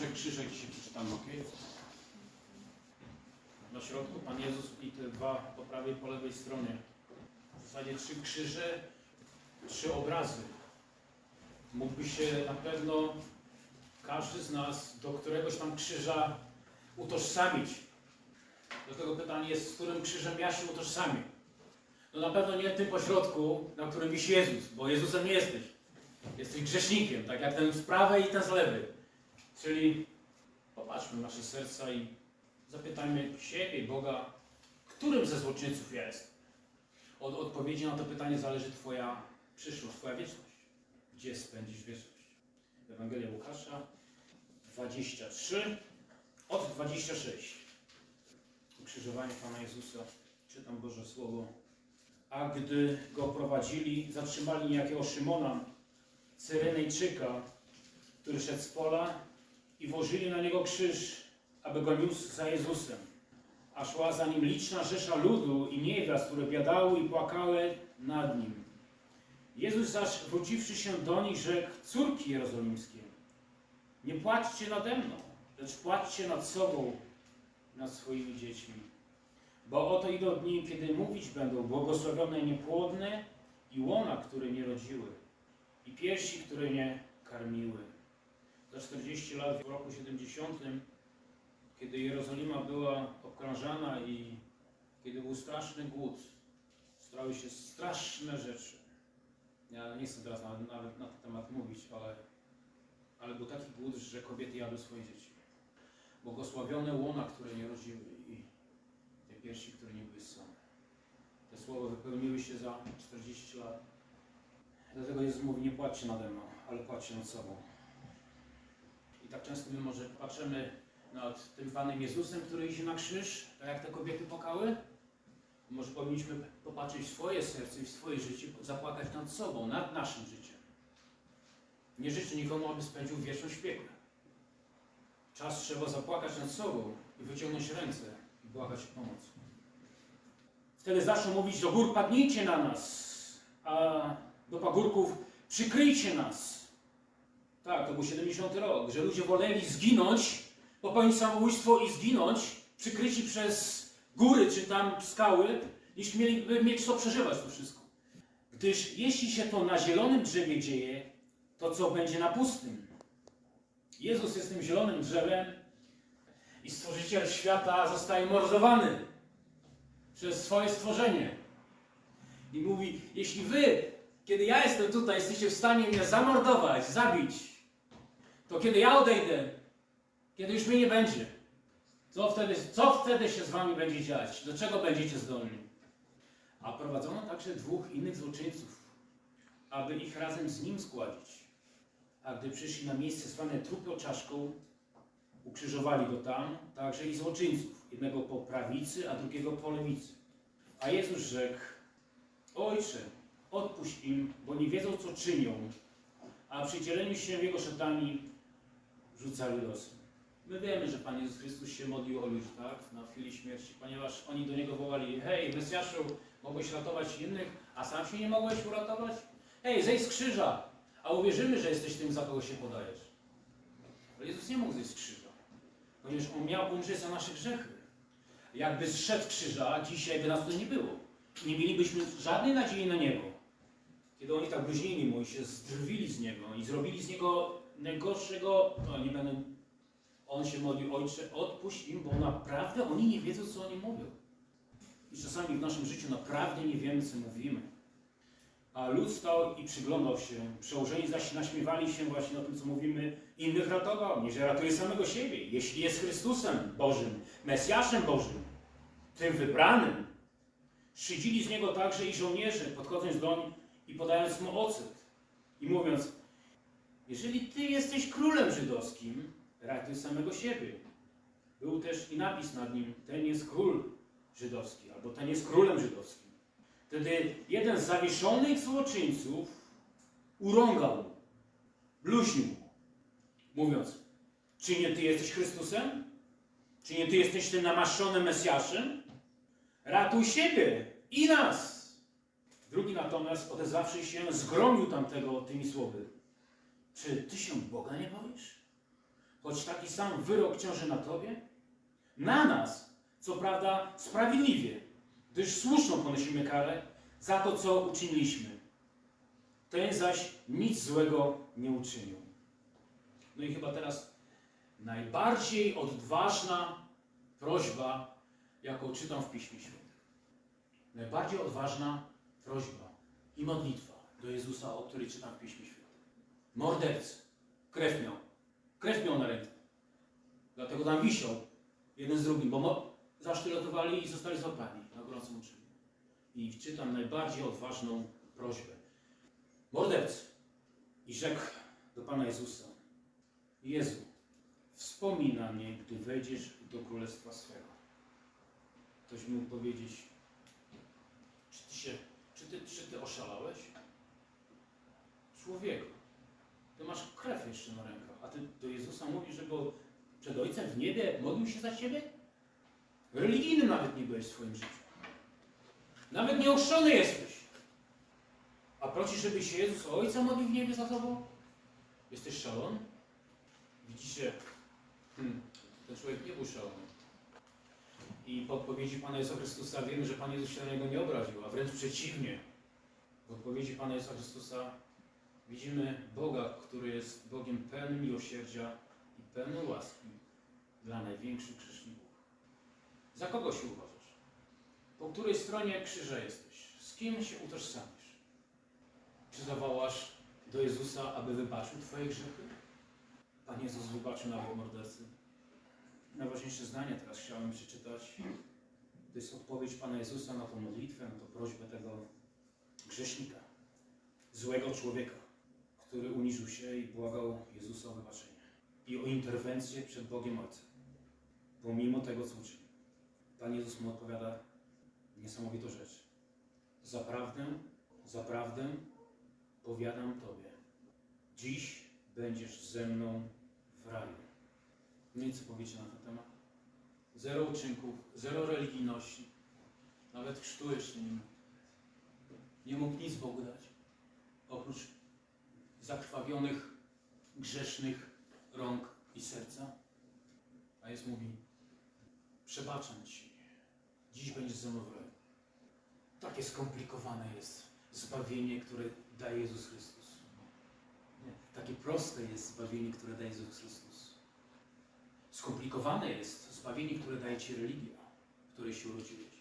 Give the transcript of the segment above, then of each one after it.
trzech krzyżach dzisiaj przeczytamy, ok? Na środku Pan Jezus i te dwa po prawej i po lewej stronie. W zasadzie trzy krzyże, trzy obrazy. Mógłby się na pewno każdy z nas do któregoś tam krzyża utożsamić. Dlatego pytanie jest, z którym krzyżem ja się utożsamię. No na pewno nie tym pośrodku, na którym wisi Jezus, bo Jezusem nie jesteś. Jesteś grzesznikiem, tak jak ten z prawej i ten z lewej. Czyli popatrzmy nasze serca i zapytajmy siebie Boga, którym ze złoczyńców ja jestem. Od odpowiedzi na to pytanie zależy Twoja przyszłość, Twoja wieczność. Gdzie spędzisz wieczność? Ewangelia Łukasza 23 od 26. Ukrzyżowanie Pana Jezusa. Czytam Boże Słowo. A gdy go prowadzili, zatrzymali niejakiego Szymona, Cyrenejczyka, który szedł z pola i włożyli na niego krzyż, aby go niósł za Jezusem. A szła za nim liczna rzesza ludu i niewiast, które biadały i płakały nad nim. Jezus zaś, wróciwszy się do nich, rzekł, córki jerozolimskie, nie płaczcie nade mną, lecz płaczcie nad sobą, nad swoimi dziećmi. Bo oto idą dni, kiedy mówić będą błogosławione niepłodne i łona, które nie rodziły, i piersi, które nie karmiły. Za 40 lat w roku 70, kiedy Jerozolima była obkrążana i kiedy był straszny głód, stały się straszne rzeczy. Ja nie chcę teraz nawet, nawet na ten temat mówić, ale, ale był taki głód, że kobiety jadły swoje dzieci. Błogosławione łona, które nie rodziły i te piersi, które nie były ssane. Te słowa wypełniły się za 40 lat. Dlatego Jezus mówi, nie płaccie nade mną, ale płaccie nad sobą. Tak często my może patrzymy nad tym Panem Jezusem, który idzie na krzyż, tak jak te kobiety płakały. Może powinniśmy popatrzeć w swoje serce i w swoje życie, zapłakać nad sobą, nad naszym życiem. Nie życzę nikomu, aby spędził wieczność w. Czas trzeba zapłakać nad sobą i wyciągnąć ręce i błagać o pomoc. Wtedy zaczną mówić, do gór padnijcie na nas, a do pagórków przykryjcie nas. Tak, to był 70 rok, że ludzie woleli zginąć, popełnić samobójstwo i zginąć, przykryci przez góry czy tam skały, niż mieliby mieć co przeżywać to wszystko. Gdyż jeśli się to na zielonym drzewie dzieje, to co będzie na pustym? Jezus jest tym zielonym drzewem i stworzyciel świata zostaje mordowany przez swoje stworzenie. I mówi, jeśli wy, kiedy ja jestem tutaj, jesteście w stanie mnie zamordować, zabić, to kiedy ja odejdę, kiedy już mnie nie będzie, co wtedy, co wtedy się z wami będzie dziać? Do czego będziecie zdolni? A prowadzono także dwóch innych złoczyńców, aby ich razem z nim składzić. A gdy przyszli na miejsce zwane trupio czaszką, ukrzyżowali go tam, także i złoczyńców, jednego po prawicy, a drugiego po lewicy. A Jezus rzekł, Ojcze, odpuść im, bo nie wiedzą, co czynią. A przy dzieleniu się jego szatani rzucali losy. My wiemy, że Pan Jezus Chrystus się modlił o ludzi, tak? Na chwili śmierci, ponieważ oni do Niego wołali, hej, Mesjaszu, mogłeś ratować innych, a sam się nie mogłeś uratować? Hej, zejdź z krzyża, a uwierzymy, że jesteś tym, za kogo się podajesz. Ale Jezus nie mógł zejść z krzyża, ponieważ On miał umrzeć za nasze grzechy. Jakby zszedł krzyża, dzisiaj by nas tu nie było. Nie mielibyśmy żadnej nadziei na Niego. Kiedy oni tak bluźnili Mu i się zdrwili z Niego i zrobili z Niego najgorszego, to nie będą on się modlił, Ojcze, odpuść im, bo naprawdę oni nie wiedzą, co oni mówią. I czasami w naszym życiu naprawdę nie wiemy, co mówimy. A lud stał i przyglądał się. Przełożeni zaś naśmiewali się właśnie o tym, co mówimy. Innych ratował, nie że ratuje samego siebie. Jeśli jest Chrystusem Bożym, Mesjaszem Bożym, tym wybranym. Szydzili z Niego także i żołnierze, podchodząc doń i podając Mu ocet. I mówiąc, jeżeli Ty jesteś królem żydowskim, ratuj samego siebie. Był też i napis nad nim, ten jest król żydowski, albo ten jest królem żydowskim. Wtedy jeden z zawieszonych złoczyńców urągał, bluźnił, mówiąc, czy nie Ty jesteś Chrystusem? Czy nie Ty jesteś tym namaszczonym Mesjaszem? Ratuj siebie i nas! Drugi natomiast, odezwawszy się, zgromił tamtego tymi słowy. Czy Ty się Boga nie boisz? choć taki sam wyrok ciąży na Tobie? Na nas, co prawda sprawiedliwie, gdyż słuszną ponosimy karę za to, co uczyniliśmy. Ten zaś nic złego nie uczynił. No i chyba teraz najbardziej odważna prośba, jaką czytam w Piśmie Świętym. Najbardziej odważna prośba i modlitwa do Jezusa, o której czytam w Piśmie Świętym. Mordercy. Krew miał. Krew miał na ręku. Dlatego tam wisiał jeden z drugim, bo zasztyletowali i zostali złapani na gorącym uczynku. I czytam najbardziej odważną prośbę. Mordercy. I rzekł do Pana Jezusa. Jezu, wspomnij na mnie, gdy wejdziesz do królestwa swego. Ktoś mógł powiedzieć, czy ty się, czy ty, czy ty oszalałeś? Człowieku, ty masz krew jeszcze na rękach, a ty do Jezusa mówisz, że go przed Ojcem w niebie modlił się za ciebie? Religijnym nawet nie byłeś w swoim życiu. Nawet nieochrzczony jesteś. A prosisz, żeby się Jezus o Ojca modlił w niebie za tobą? Jesteś szalony? Widzicie, hmm, ten człowiek nie był szalony. I po odpowiedzi Pana Jezusa Chrystusa wiemy, że Pan Jezus się na niego nie obraził, a wręcz przeciwnie. W odpowiedzi Pana Jezusa Chrystusa widzimy Boga, który jest Bogiem pełnym miłosierdzia i pełnym łaski dla największych grzeszników. Za kogo się uważasz? Po której stronie krzyża jesteś? Z kim się utożsamisz? Czy zawołasz do Jezusa, aby wybaczył Twoje grzechy? Pan Jezus wybaczył nawet mordercy. Najważniejsze zdanie teraz chciałem przeczytać. To jest odpowiedź Pana Jezusa na tą modlitwę, na tą prośbę tego grzesznika, złego człowieka, który uniżył się i błagał Jezusa o wybaczenie i o interwencję przed Bogiem Ojcem, pomimo tego, co uczynił. Pan Jezus mu odpowiada niesamowitą rzecz. Zaprawdę, zaprawdę powiadam Tobie, dziś będziesz ze mną w raju. Wiem, co powiecie na ten temat. Zero uczynków, zero religijności. Nawet chrztu jeszcze nie mógł. Nie mógł nic Bogu dać. Oprócz zakrwawionych, grzesznych rąk i serca. A jest mówi, przebaczam Ci. Dziś będziesz ze mną w raju. Takie skomplikowane jest zbawienie, które daje Jezus Chrystus. Nie. Takie proste jest zbawienie, które daje Jezus Chrystus. Skomplikowane jest zbawienie, które daje Ci religia, w której się urodziłeś.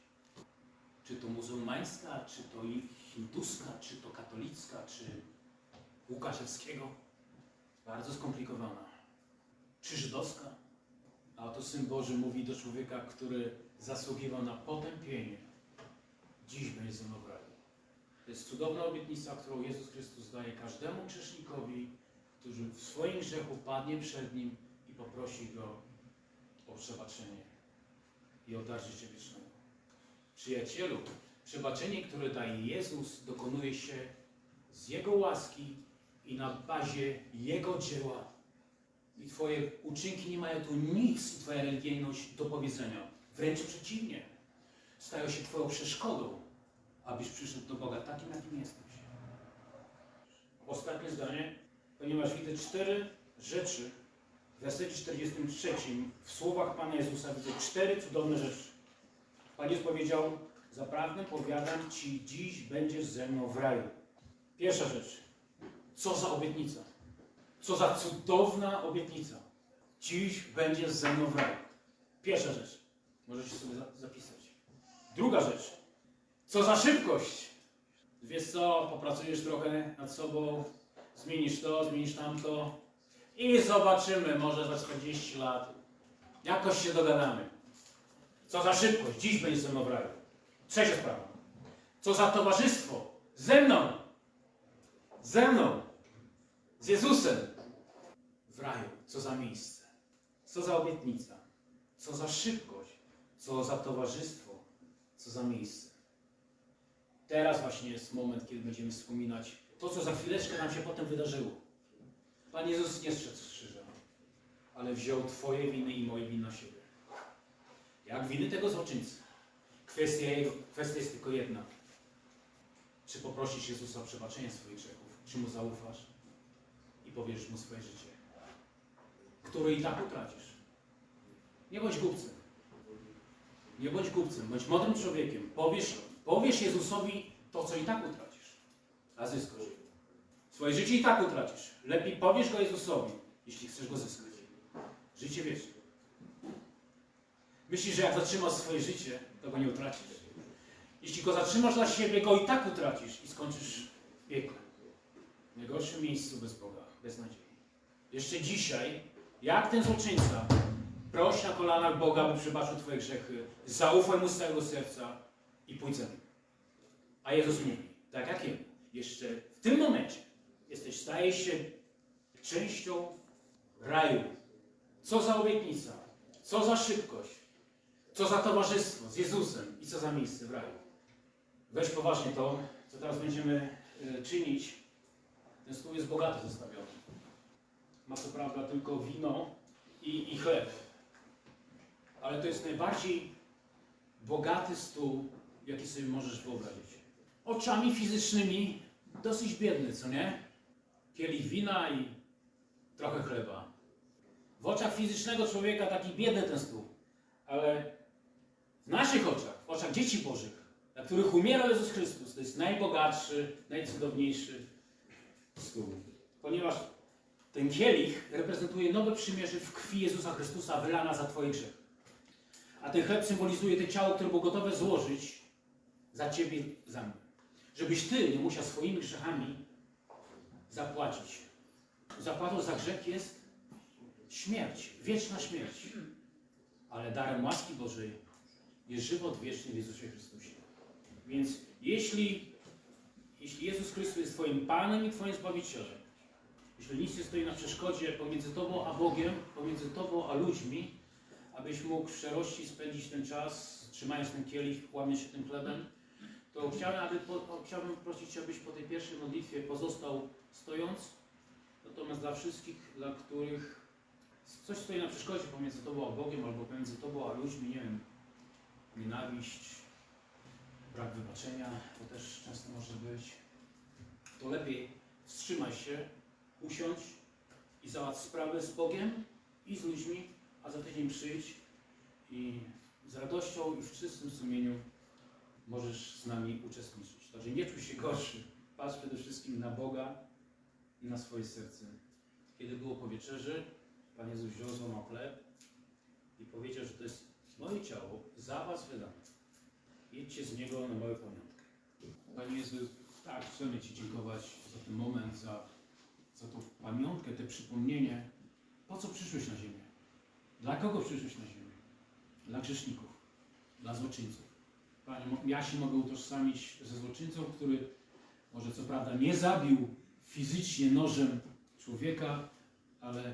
Czy to muzułmańska, czy to hinduska, czy to katolicka, czy Łukaszewskiego. Bardzo skomplikowana. Czy żydowska? A oto Syn Boży mówi do człowieka, który zasługiwał na potępienie. Dziś będzie ze mną w raju. To jest cudowna obietnica, którą Jezus Chrystus daje każdemu grzesznikowi, który w swoim grzechu padnie przed Nim i poprosi Go o przebaczenie i o dar życia wiecznego. Przyjacielu, przebaczenie, które daje Jezus, dokonuje się z Jego łaski i na bazie Jego dzieła. I Twoje uczynki nie mają tu nic, Twoja religijność do powiedzenia. Wręcz przeciwnie. Stają się Twoją przeszkodą, abyś przyszedł do Boga takim, jakim jesteś. Ostatnie zdanie, ponieważ widzę cztery rzeczy w wersecie 43 w słowach Pana Jezusa widzę cztery cudowne rzeczy. Pan Jezus powiedział, zaprawdę powiadam Ci, dziś będziesz ze mną w raju. Pierwsza rzecz. Co za obietnica. Co za cudowna obietnica. Dziś będziesz ze mną w raju. Pierwsza rzecz. Możecie sobie za- zapisać. Druga rzecz. Co za szybkość. Wiesz co, popracujesz trochę nad sobą, zmienisz to, zmienisz tamto i zobaczymy, może za 40 lat jakoś się dogadamy. Co za szybkość, dziś będzie ze mną w raju. Trzecia sprawa. Co za towarzystwo, ze mną, ze mną, Jezusem w raju. Co za miejsce, co za obietnica, co za szybkość, co za towarzystwo, co za miejsce. Teraz właśnie jest moment, kiedy będziemy wspominać to, co za chwileczkę nam się potem wydarzyło. Pan Jezus nie zszedł z krzyża, ale wziął Twoje winy i moje winy na siebie. Jak winy tego złoczyńcy. Kwestia, kwestia jest tylko jedna. Czy poprosisz Jezusa o przebaczenie swoich grzechów? Czy Mu zaufasz powierzysz Mu swoje życie? który i tak utracisz. Nie bądź głupcem. Nie bądź głupcem, bądź mądrym człowiekiem. Powiesz, powiesz Jezusowi to, co i tak utracisz, a zyskasz. Swoje życie i tak utracisz. Lepiej powiesz go Jezusowi, jeśli chcesz go zyskać. Życie wieczne. Myślisz, że jak zatrzymasz swoje życie, to go nie utracisz. Jeśli go zatrzymasz dla siebie, go i tak utracisz i skończysz w piekle. W najgorszym miejscu bez Boga, bez nadziei. Jeszcze dzisiaj, jak ten złoczyńca, proś na kolanach Boga, by przebaczył Twoje grzechy, zaufaj Mu z całego serca i pójdź za Nim. A Jezus mówi, tak jak Jemu, jeszcze w tym momencie jesteś, stajesz się częścią raju. Co za obietnica, co za szybkość, co za towarzystwo z Jezusem i co za miejsce w raju. Weź poważnie to, co teraz będziemy e, czynić. Ten stół jest bogato zestawiony. Ma co prawda tylko wino i, i chleb. Ale to jest najbardziej bogaty stół, jaki sobie możesz wyobrazić. Oczami fizycznymi dosyć biedny, co nie? Kielich wina i trochę chleba. W oczach fizycznego człowieka taki biedny ten stół. Ale w naszych oczach, w oczach dzieci Bożych, dla których umierał Jezus Chrystus, to jest najbogatszy, najcudowniejszy stół. Ponieważ ten kielich reprezentuje nowe przymierze w krwi Jezusa Chrystusa wylana za Twoje grzechy. A ten chleb symbolizuje to ciało, które było gotowe złożyć za Ciebie, za mnie. Żebyś Ty nie musiał swoimi grzechami zapłacić. Zapłatą za grzech jest śmierć, wieczna śmierć. Ale darem łaski Bożej jest żywot wieczny w Jezusie Chrystusie. Więc jeśli, jeśli Jezus Chrystus jest Twoim Panem i Twoim Zbawicielem, jeśli nic nie stoi na przeszkodzie pomiędzy Tobą a Bogiem, pomiędzy Tobą a ludźmi, abyś mógł w szczerości spędzić ten czas, trzymając ten kielich, łamiąc się tym chlebem, to chciałbym, aby po, chciałbym prosić abyś po tej pierwszej modlitwie pozostał stojąc. Natomiast dla wszystkich, dla których coś stoi na przeszkodzie pomiędzy Tobą a Bogiem, albo pomiędzy Tobą a ludźmi, nie wiem, nienawiść, brak wybaczenia, to też często może być, to lepiej wstrzymaj się, usiądź i załatw sprawę z Bogiem i z ludźmi, a za tydzień przyjdź i z radością i w czystym sumieniu możesz z nami uczestniczyć. Także nie czuj się gorszy. Patrz przede wszystkim na Boga i na swoje serce. Kiedy było po wieczerzy, Pan Jezus wziął złamał chleb i powiedział, że to jest moje ciało za was wydane. Jedźcie z niego na moją pamiątkę. Panie Jezu, tak, chcemy Ci dziękować za ten moment, za, za tą pamiątkę, te przypomnienie. Po co przyszłeś na ziemię? Dla kogo przyszłeś na ziemię? Dla grzeszników, dla złoczyńców. Panie, ja się mogę utożsamić ze złoczyńcą, który może co prawda nie zabił fizycznie nożem człowieka, ale,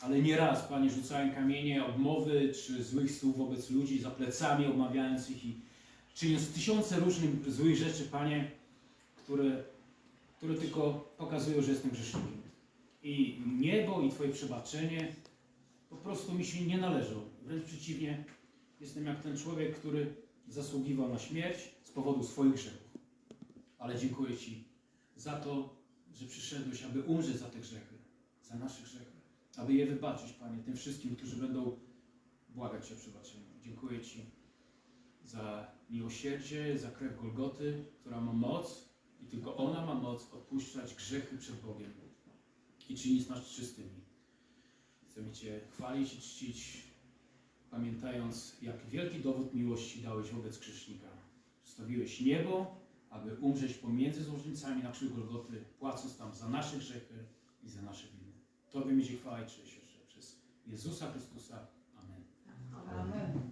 ale nie raz, Panie, rzucałem kamienie, obmowy czy złych słów wobec ludzi za plecami, omawiając ich i czyniąc tysiące różnych złych rzeczy, Panie, które, które tylko pokazują, że jestem grzesznikiem. I niebo i Twoje przebaczenie po prostu mi się nie należą. Wręcz przeciwnie, jestem jak ten człowiek, który zasługiwał na śmierć z powodu swoich grzechów. Ale dziękuję Ci za to, że przyszedłeś, aby umrzeć za te grzechy, za nasze grzechy, aby je wybaczyć, Panie, tym wszystkim, którzy będą błagać Cię o przebaczenie. Dziękuję Ci za miłosierdzie, za krew Golgoty, która ma moc i tylko ona ma moc odpuszczać grzechy przed Bogiem i czynić nas czystymi. Chcemy Cię chwalić i czcić, pamiętając, jak wielki dowód miłości dałeś wobec grzesznika. Zostawiłeś niebo, aby umrzeć pomiędzy złożnicami na krzyż Golgoty, płacąc tam za nasze grzechy i za nasze winy. Tobie będzie chwała i cześć przez Jezusa Chrystusa. Amen. Amen.